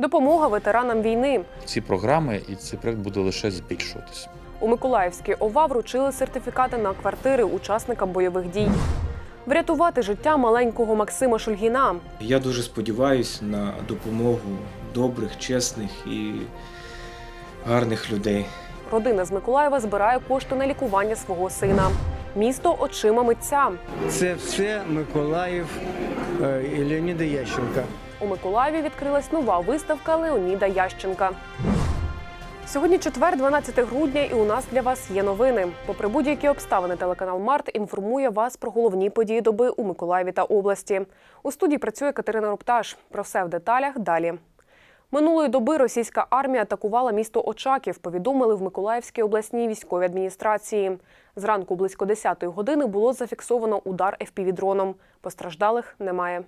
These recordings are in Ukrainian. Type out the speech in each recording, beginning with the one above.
Допомога ветеранам війни. Ці програми і цей проект буде лише збільшуватися. У Миколаївській ОВА вручили сертифікати на квартири учасникам бойових дій. Врятувати життя маленького Максима Шульгіна. Я дуже сподіваюся на допомогу добрих, чесних і гарних людей. Родина з Миколаєва збирає кошти на лікування свого сина. Місто очима митця. Це все Миколаїв е, і Леоніда Ященка. У Миколаєві відкрилась нова виставка Леоніда Ященка. Сьогодні четвер, 12 грудня, і у нас для вас є новини. Попри будь-які обставини, телеканал Март інформує вас про головні події доби у Миколаєві та області. У студії працює Катерина Рупташ. Про все в деталях далі. Минулої доби російська армія атакувала місто Очаків. Повідомили в Миколаївській обласній військовій адміністрації. Зранку близько 10-ї години було зафіксовано удар ФПВ-дроном. Постраждалих немає.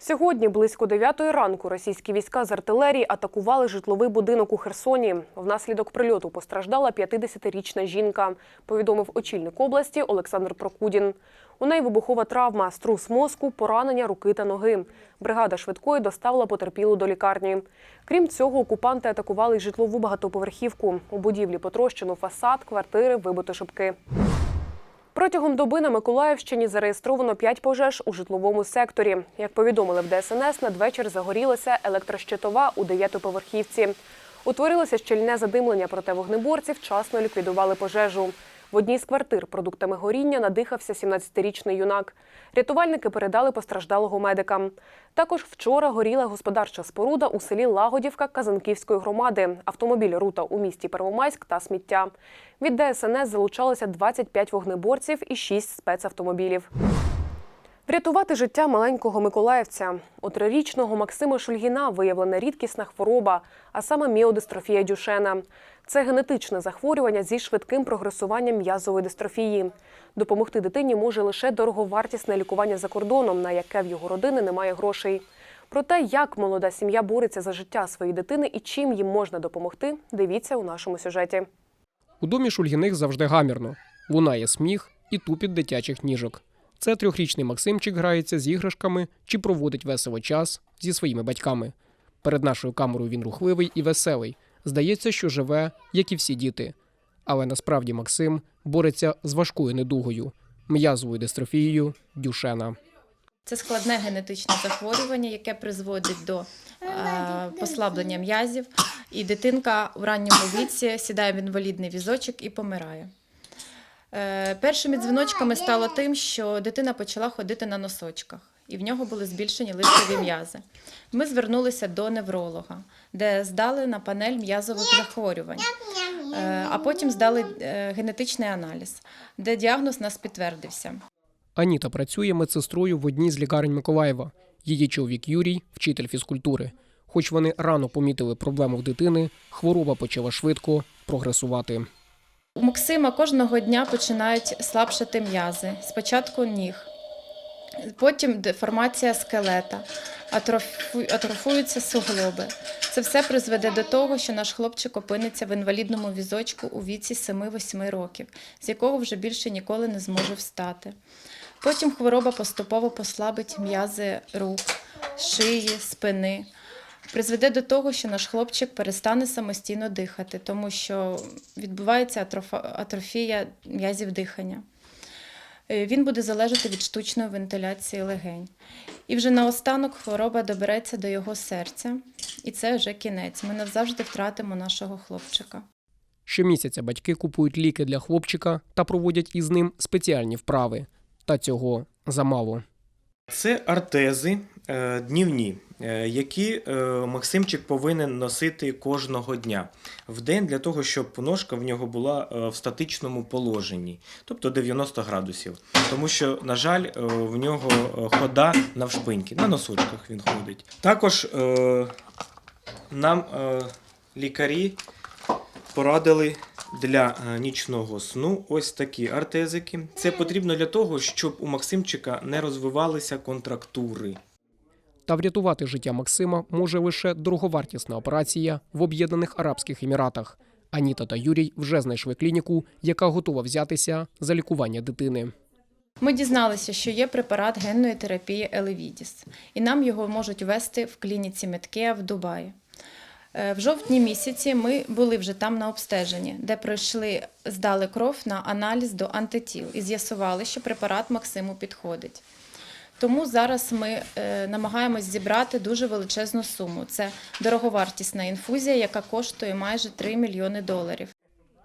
Сьогодні близько 9 ранку російські війська з артилерії атакували житловий будинок у Херсоні. Внаслідок прильоту постраждала 50-річна жінка, повідомив очільник області Олександр Прокудін. У неї вибухова травма, струс мозку, поранення руки та ноги. Бригада швидкої доставила потерпілу до лікарні. Крім цього, окупанти атакували житлову багатоповерхівку. У будівлі потрощено фасад, квартири, вибито шибки. Протягом доби на Миколаївщині зареєстровано 5 пожеж у житловому секторі. Як повідомили в ДСНС, надвечір загорілася електрощитова у дев'ятоповерхівці. Утворилося щільне задимлення, проте вогнеборці вчасно ліквідували пожежу. В одній з квартир продуктами горіння надихався 17-річний юнак. Рятувальники передали постраждалого медикам. Також вчора горіла господарча споруда у селі Лагодівка Казанківської громади, автомобіль рута у місті Первомайськ та сміття. Від ДСНС залучалося 25 вогнеборців і 6 спецавтомобілів. Врятувати життя маленького миколаївця. У трирічного Максима Шульгіна виявлена рідкісна хвороба, а саме міодистрофія Дюшена. Це генетичне захворювання зі швидким прогресуванням м'язової дистрофії. Допомогти дитині може лише дороговартісне лікування за кордоном, на яке в його родини немає грошей. Про те, як молода сім'я бореться за життя своєї дитини і чим їм можна допомогти, дивіться у нашому сюжеті. У домі Шульгіних завжди гамірно. Лунає сміх і тупіт дитячих ніжок. Це трьохрічний Максимчик грається з іграшками чи проводить весело час зі своїми батьками. Перед нашою камерою він рухливий і веселий. Здається, що живе, як і всі діти. Але насправді Максим бореться з важкою недугою м'язовою дистрофією Дюшена. Це складне генетичне захворювання, яке призводить до е, послаблення м'язів, і дитинка в ранньому віці сідає в інвалідний візочок і помирає. Е, першими дзвіночками стало тим, що дитина почала ходити на носочках, і в нього були збільшені листові м'язи. Ми звернулися до невролога, де здали на панель м'язових захворювань, Е, а потім здали е, генетичний аналіз, де діагноз нас підтвердився. Аніта працює медсестрою в одній з лікарень Миколаєва. Її чоловік Юрій вчитель фізкультури. Хоч вони рано помітили проблему в дитини, хвороба почала швидко прогресувати. У Максима кожного дня починають слабшати м'язи. Спочатку ніг, потім деформація скелета, атрофу- атрофуються суглоби. Це все призведе до того, що наш хлопчик опиниться в інвалідному візочку у віці 7-8 років, з якого вже більше ніколи не зможе встати. Потім хвороба поступово послабить м'язи рук, шиї, спини. Призведе до того, що наш хлопчик перестане самостійно дихати, тому що відбувається атрофа- атрофія м'язів дихання. Е, Він буде залежати від штучної вентиляції легень. І вже наостанок хвороба добереться до його серця, і це вже кінець. Ми назавжди втратимо нашого хлопчика. Щомісяця батьки купують ліки для хлопчика та проводять із ним спеціальні вправи. Та цього замало. Це артези е, днівні, які е, Максимчик повинен носити кожного дня в день для того, щоб ножка в нього була е, в статичному положенні, тобто 90 градусів. Тому що, на жаль, е, в нього е, хода навшпиньки, на носочках він ходить. Також е, нам е, лікарі порадили для е, нічного сну ось такі артезики. Це потрібно для того, щоб у Максимчика не розвивалися контрактури. Та врятувати життя Максима може лише дороговартісна операція в Об'єднаних Арабських Еміратах. Аніта та Юрій вже знайшли клініку, яка готова взятися за лікування дитини. Ми дізналися, що є препарат генної терапії Елевідіс, і нам його можуть ввести в клініці Медкея в Дубаї. Е, В жовтні місяці ми були вже там на обстеженні, де пройшли, здали кров на аналіз до антитіл і з'ясували, що препарат Максиму підходить. Тому зараз ми е, намагаємось зібрати дуже величезну суму. Це дороговартісна інфузія, яка коштує майже 3 мільйони доларів.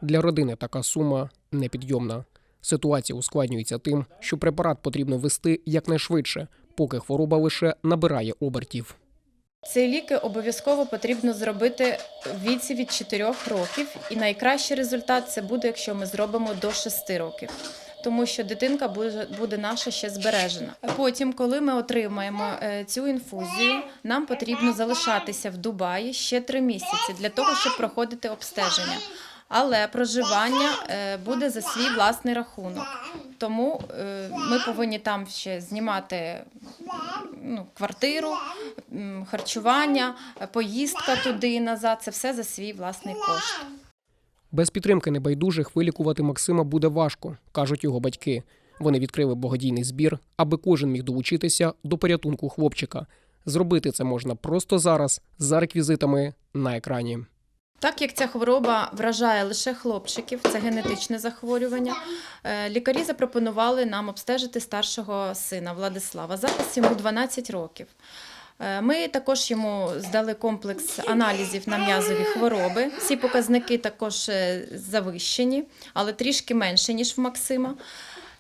Для родини така сума непідйомна. Ситуація ускладнюється тим, що препарат потрібно ввести якнайшвидше, поки хвороба лише набирає обертів. Ці ліки обов'язково потрібно зробити в віці від 4 років, і найкращий результат це буде, якщо ми зробимо до 6 років. Тому що дитинка буде, буде наша ще збережена. Потім, коли ми отримаємо е, цю інфузію, нам потрібно залишатися в Дубаї ще 3 місяці для того, щоб проходити обстеження. Але проживання е, буде за свій власний рахунок. Тому е, ми повинні там ще знімати ну, квартиру, харчування, поїздка туди і назад. Це все за свій власний кошт. Без підтримки небайдужих вилікувати Максима буде важко, кажуть його батьки. Вони відкрили благодійний збір, аби кожен міг долучитися до порятунку хлопчика. Зробити це можна просто зараз за реквізитами на екрані. Так як ця хвороба вражає лише хлопчиків, це генетичне захворювання. е, Лікарі запропонували нам обстежити старшого сина Владислава. Зараз йому 12 років. Е, Ми також йому здали комплекс аналізів на м'язові хвороби. Ці показники також е, завищені, але трішки менше, ніж в Максима.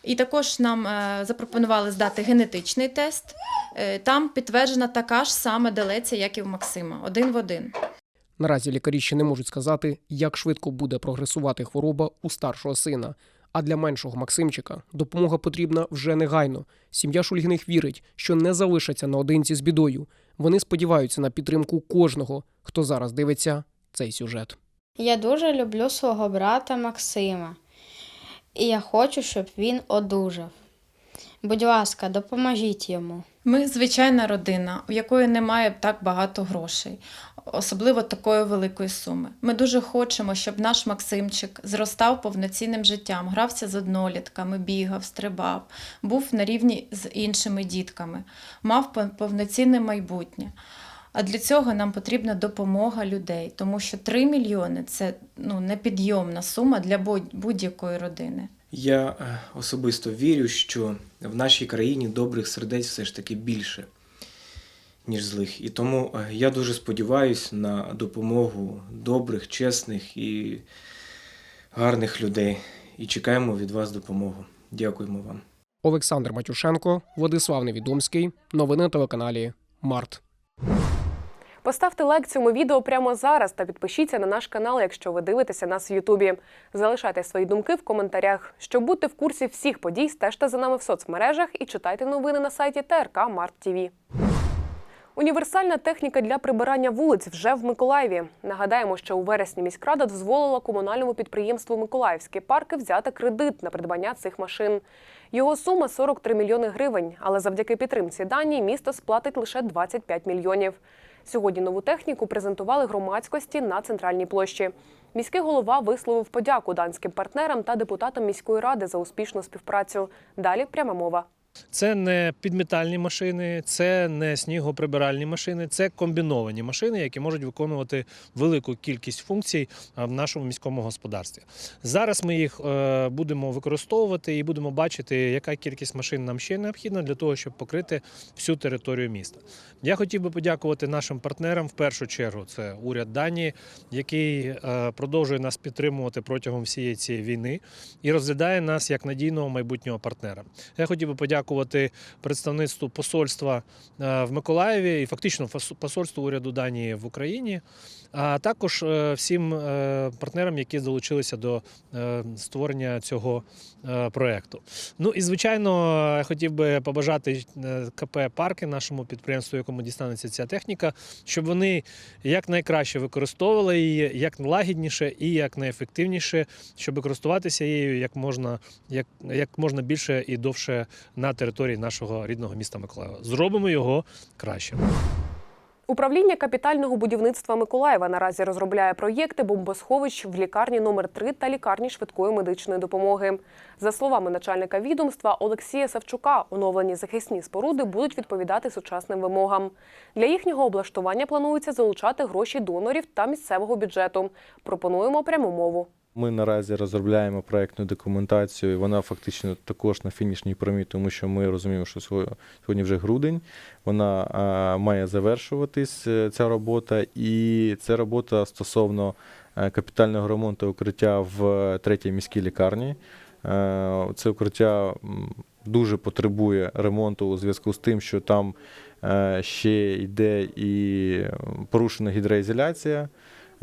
І також нам е, запропонували здати генетичний тест. Там підтверджена така ж сама делеця, як і в Максима, один в один. Наразі лікарі ще не можуть сказати, як швидко буде прогресувати хвороба у старшого сина. А для меншого Максимчика допомога потрібна вже негайно. Сім'я Шульгіних вірить, що не залишаться наодинці з бідою. Вони сподіваються на підтримку кожного, хто зараз дивиться цей сюжет. Я дуже люблю свого брата Максима, і я хочу, щоб він одужав. Будь ласка, допоможіть йому. Ми звичайна родина, у якої немає так багато грошей, особливо такої великої суми. Ми дуже хочемо, щоб наш Максимчик зростав повноцінним життям, грався з однолітками, бігав, стрибав, був на рівні з іншими дітками, мав повноцінне майбутнє. А для цього нам потрібна допомога людей, тому що 3 мільйони це ну, непідйомна сума для будь-якої родини. Я е, особисто вірю, що в нашій країні добрих сердець все ж таки більше, ніж злих. І тому е, я дуже сподіваюся на допомогу добрих, чесних і гарних людей. І чекаємо від вас допомогу. Дякуємо вам. Олександр Матюшенко, Владислав Невідомський. Новини на телеканалі Март. Поставте лайк цьому відео прямо зараз та підпишіться на наш канал, якщо ви дивитеся нас в Ютубі. Залишайте свої думки в коментарях. Щоб бути в курсі всіх подій, стежте за нами в соцмережах і читайте новини на сайті ТРК Март ТІВІ. Універсальна техніка для прибирання вулиць вже в Миколаєві. Нагадаємо, що у вересні міськрада дозволила комунальному підприємству Миколаївські парки взяти кредит на придбання цих машин. Його сума 43 мільйони гривень, але завдяки підтримці Данії місто сплатить лише 25 мільйонів. Сьогодні нову техніку презентували громадськості на центральній площі. Міський голова висловив подяку данським партнерам та депутатам міської ради за успішну співпрацю. Далі пряма мова. Це не підмітальні машини, це не снігоприбиральні машини, це комбіновані машини, які можуть виконувати велику кількість функцій в нашому міському господарстві. Зараз ми їх е, будемо використовувати і будемо бачити, яка кількість машин нам ще необхідна для того, щоб покрити всю територію міста. Я хотів би подякувати нашим партнерам в першу чергу. Це уряд Данії, який е, продовжує нас підтримувати протягом всієї цієї війни і розглядає нас як надійного майбутнього партнера. Я хотів би подякувати представництву посольства е, в Миколаєві і фактично посольству уряду Данії в Україні, а також е, всім е, партнерам, які долучилися до створення цього проекту. Ну і звичайно, я хотів би побажати КП парки нашому підприємству, якому дістанеться ця техніка, щоб вони якнайкраще використовували її, як лагідніше і як найефективніше, щоб користуватися її як можна, як, як можна більше і довше на території нашого рідного міста Миколаєва. Зробимо його краще. Управління капітального будівництва Миколаєва наразі розробляє проєкти бомбосховищ в лікарні номер 3 та лікарні швидкої медичної допомоги. За словами начальника відомства Олексія Савчука, оновлені захисні споруди будуть відповідати сучасним вимогам. Для їхнього облаштування планується залучати гроші донорів та місцевого бюджету. Пропонуємо пряму мову. Ми наразі розробляємо проектну документацію. і Вона фактично також на фінішній прямі, тому що ми розуміємо, що сьогодні вже грудень. Вона має завершуватись е, ця робота, і це робота стосовно е, капітального ремонту укриття в е, третій міській лікарні. Це укриття дуже потребує ремонту у зв'язку з тим, що там ще йде і порушена гідроізоляція.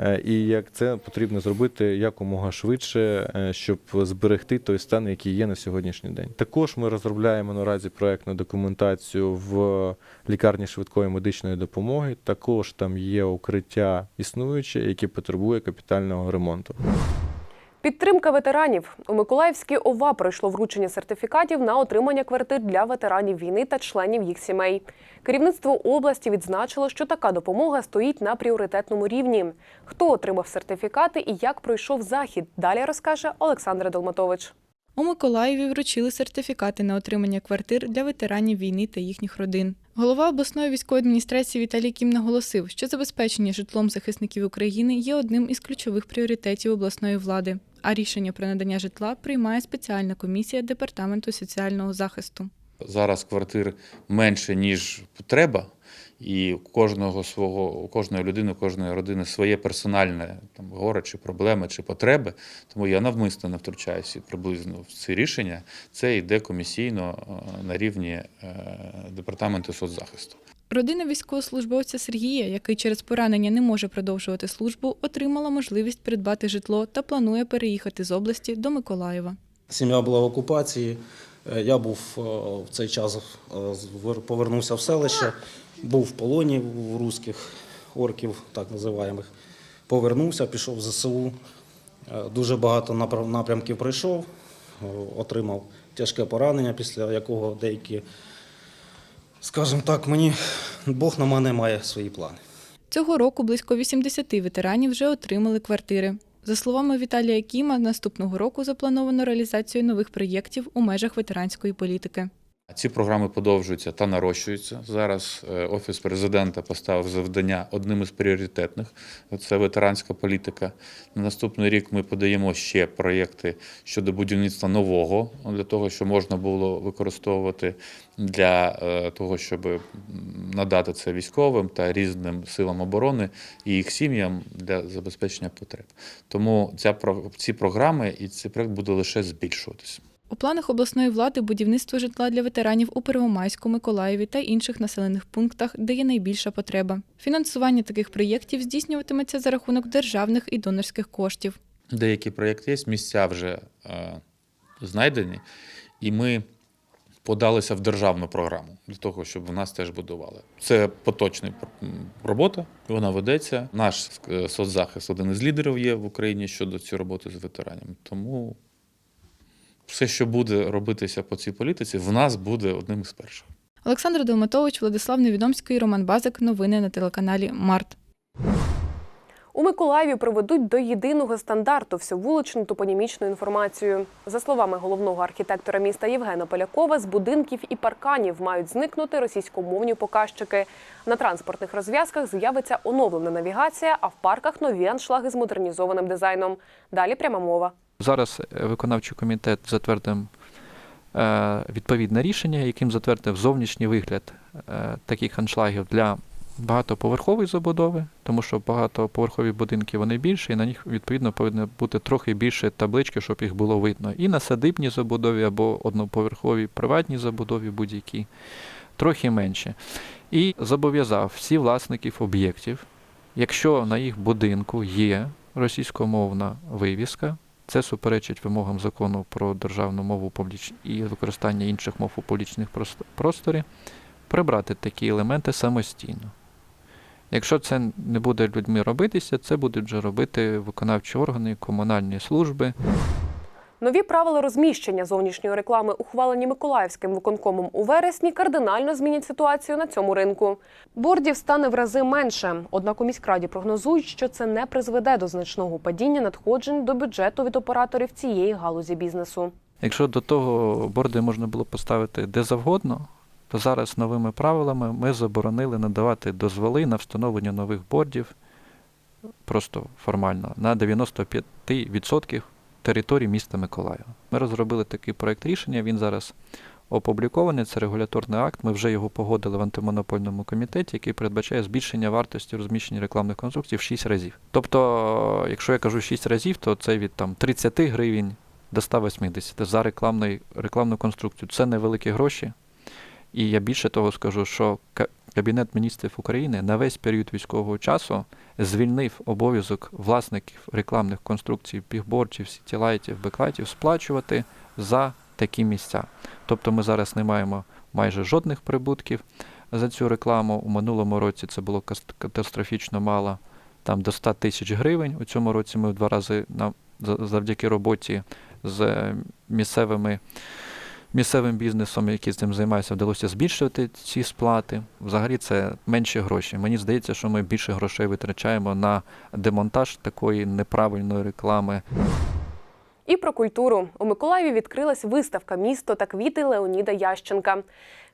Е, І як це потрібно зробити якомога швидше, е, щоб зберегти той стан, який є на сьогоднішній день. Також ми розробляємо наразі проектну документацію в лікарні швидкої медичної допомоги. Також там є укриття існуюче, яке потребує капітального ремонту. Підтримка ветеранів у Миколаївській ОВА пройшло вручення сертифікатів на отримання квартир для ветеранів війни та членів їх сімей. Керівництво області відзначило, що така допомога стоїть на пріоритетному рівні. Хто отримав сертифікати і як пройшов захід? Далі розкаже Олександр Долматович. У Миколаєві вручили сертифікати на отримання квартир для ветеранів війни та їхніх родин. Голова обласної військової адміністрації Віталій Кім наголосив, що забезпечення житлом захисників України є одним із ключових пріоритетів обласної влади. А рішення про надання житла приймає спеціальна комісія департаменту соціального захисту. Зараз квартир менше, ніж треба, і у кожного свого, у кожної людини, у кожної родини своє персональне там горе чи проблеми, чи потреби. Тому я навмисно не втручаюся приблизно в ці рішення. Це йде комісійно е, на рівні е, департаменту соцзахисту. Родина військовослужбовця Сергія, який через поранення не може продовжувати службу, отримала можливість придбати житло та планує переїхати з області до Миколаєва. Сім'я була в окупації. Е, Я був в цей час повернувся в селище, був в полоні у русських орків, так називаємих. Повернувся, пішов в ЗСУ. Е, Дуже багато напрямків пройшов, е, отримав тяжке поранення, після якого деякі, скажімо так, мені Бог на мене має свої плани. Цього року близько 80 ветеранів вже отримали квартири. За словами Віталія Кіма, наступного року заплановано реалізацію нових проєктів у межах ветеранської політики. Ці програми подовжуються та нарощуються. Зараз е, офіс президента поставив завдання одним із пріоритетних. Це ветеранська політика. На наступний рік ми подаємо ще проєкти щодо будівництва нового для того, щоб можна було використовувати для е, того, щоб надати це військовим та різним силам оборони і їх сім'ям для забезпечення потреб. Тому ця ці програми і цей проект буде лише збільшуватися. У планах обласної влади будівництво житла для ветеранів у Первомайську, Миколаєві та інших населених пунктах, де є найбільша потреба. Фінансування таких проєктів здійснюватиметься за рахунок державних і донорських коштів. Деякі проєкти є, місця вже е, знайдені, і ми подалися в державну програму для того, щоб в нас теж будували. Це поточна робота, вона ведеться. Наш е, соцзахист один із лідерів є в Україні щодо цієї роботи з ветеранами. Тому все, що буде робитися по цій політиці, в нас буде одним із перших. Олександр Долматович, Владислав Невідомський, Роман Базик. Новини на телеканалі Март. У Миколаєві проведуть до єдиного стандарту всю вуличну топонімічну інформацію. За словами головного архітектора міста Євгена Полякова, з будинків і парканів мають зникнути російськомовні показчики. На транспортних розв'язках з'явиться оновлена навігація, а в парках нові аншлаги з модернізованим дизайном. Далі пряма мова. Зараз е, виконавчий комітет затвердив е, відповідне рішення, яким затвердив зовнішній вигляд е, таких аншлагів для багатоповерхової забудови, тому що багатоповерхові будинки вони більші, і на них відповідно повинно бути трохи більше таблички, щоб їх було видно. І на садибній забудові або одноповерховій приватній забудові будь-якій трохи менше. І зобов'язав всі власників об'єктів, якщо на їх будинку є російськомовна вивіска, це суперечить вимогам закону про державну мову публіч... і використання інших мов у публічних прост- просторі, прибрати такі елементи самостійно. Якщо це не буде людьми робитися, це будуть вже робити виконавчі органи, комунальні служби. Нові правила розміщення зовнішньої реклами, ухвалені Миколаївським виконкомом у вересні, кардинально змінять ситуацію на цьому ринку. Бордів стане в рази менше. Однак у міськраді прогнозують, що це не призведе до значного падіння надходжень до бюджету від операторів цієї галузі бізнесу. Якщо до того борди можна було поставити де завгодно, то зараз новими правилами ми заборонили надавати дозволи на встановлення нових бордів просто формально на 95% території міста Миколаєва. Ми розробили такий проект рішення. Він зараз опублікований. Це регуляторний акт. Ми вже його погодили в антимонопольному комітеті, який передбачає збільшення вартості розміщення рекламних конструкцій в 6 разів. Тобто, якщо я кажу 6 разів, то це від там 30 гривень до 180 за рекламний, рекламну конструкцію. Це невеликі гроші. І я більше того скажу, що Кабінет міністрів України на весь період військового часу звільнив обов'язок власників рекламних конструкцій, бігбордів, сітілайтів, беклайтів сплачувати за такі місця. Тобто ми зараз не маємо майже жодних прибутків за цю рекламу. У минулому році це було катастрофічно мало, там до 100 тисяч гривень. У цьому році ми в два рази на, за- завдяки роботі з місцевими місцевим бізнесом, який цим займається, вдалося збільшувати ці сплати. Взагалі це менші гроші. Мені здається, що ми більше грошей витрачаємо на демонтаж такої неправильної реклами. І про культуру у Миколаєві відкрилась виставка Місто та квіти Леоніда Ященка.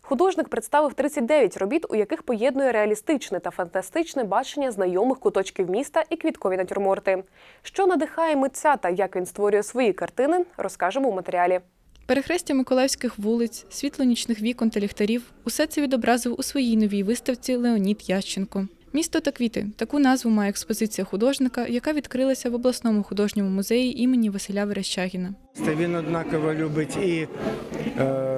Художник представив 39 робіт, у яких поєднує реалістичне та фантастичне бачення знайомих куточків міста і квіткові натюрморти. Що надихає митця та як він створює свої картини, розкажемо у матеріалі. Перехрестя миколаївських вулиць, світло нічних вікон та ліхтарів усе це відобразив у своїй новій виставці Леонід Ященко. Місто та квіти таку назву має експозиція художника, яка відкрилася в обласному художньому музеї імені Василя Верещагіна. Він однаково любить і е,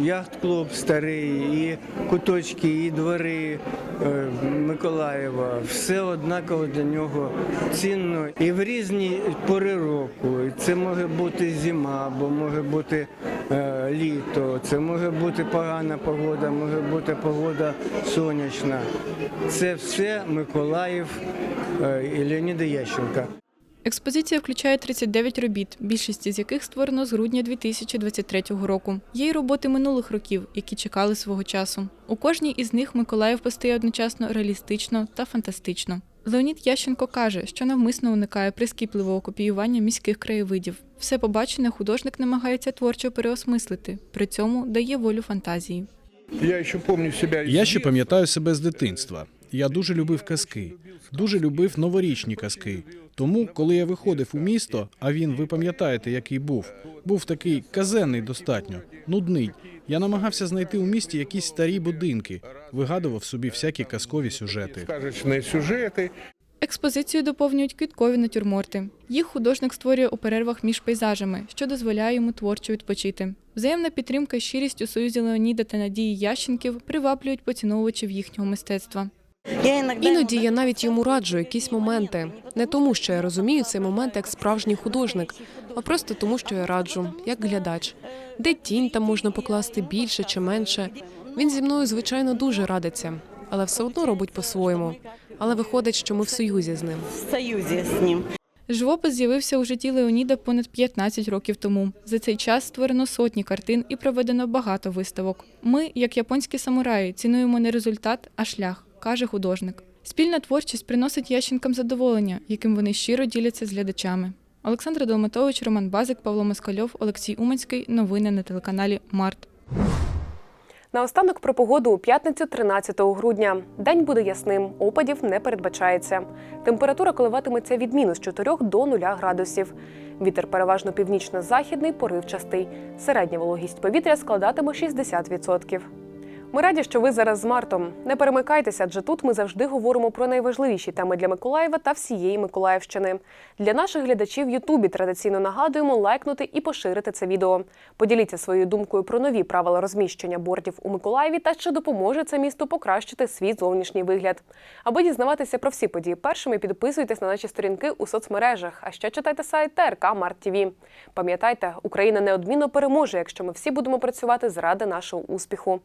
яхт-клуб старий, і куточки, і двори е, Миколаєва. Все однаково для нього цінно. І в різні пори року. Це може бути зима, або може бути е, літо, це може бути погана погода, може бути погода сонячна. Це все Миколаїв е, і Леоніда Ященка. Експозиція включає 39 робіт, більшість з яких створено з грудня 2023 року. Є й роботи минулих років, які чекали свого часу. У кожній із них Миколаїв постає одночасно реалістично та фантастично. Леонід Ященко каже, що навмисно уникає прискіпливого копіювання міських краєвидів. Все побачене художник намагається творчо переосмислити, при цьому дає волю фантазії. Я ще пам'ятаю себе. Я ще пам'ятаю себе з дитинства. Я дуже любив казки, дуже любив новорічні казки. Тому, коли я виходив у місто, а він, ви пам'ятаєте, який був, був такий казенний достатньо, нудний. Я намагався знайти у місті якісь старі будинки, вигадував собі всякі казкові сюжети. сказочні сюжети. Експозицію доповнюють квіткові натюрморти. Їх художник створює у перервах між пейзажами, що дозволяє йому творчо відпочити. Взаємна підтримка і щирість у союзі Леоніда та Надії Ященків приваблюють поціновувачів їхнього мистецтва. Іноді я навіть йому раджу якісь моменти. Не тому, що я розумію цей момент як справжній художник, а просто тому, що я раджу, як глядач. Де тінь там можна покласти більше чи менше. Він зі мною, звичайно, дуже радиться, але все одно робить по-своєму. Але виходить, що ми в союзі з ним. в союзі з ним. Живопис з'явився у житті Леоніда понад 15 років тому. За цей час створено сотні картин і проведено багато виставок. Ми, як японські самураї, цінуємо не результат, а шлях, каже художник. Спільна творчість приносить ященкам задоволення, яким вони щиро діляться з глядачами. Олександр Долматович, Роман Базик, Павло Москальов, Олексій Уманський. Новини на телеканалі Март. Наостанок про погоду у п'ятницю 13 грудня. День буде ясним, опадів не передбачається. Температура коливатиметься від мінус 4 до 0 градусів. Вітер переважно північно-західний, поривчастий. Середня вологість повітря складатиме 60%. Ми раді, що ви зараз з Мартом. Не перемикайтеся, адже тут ми завжди говоримо про найважливіші теми для Миколаєва та всієї Миколаївщини. Для наших глядачів в Ютубі традиційно нагадуємо лайкнути і поширити це відео. Поділіться своєю думкою про нові правила розміщення бортів у Миколаєві та чи допоможе це місту покращити свій зовнішній вигляд. Аби дізнаватися про всі події першими, підписуйтесь на наші сторінки у соцмережах. А ще читайте сайт ТРК Март. Пам'ятайте, Україна неодмінно переможе, якщо ми всі будемо працювати заради нашого успіху.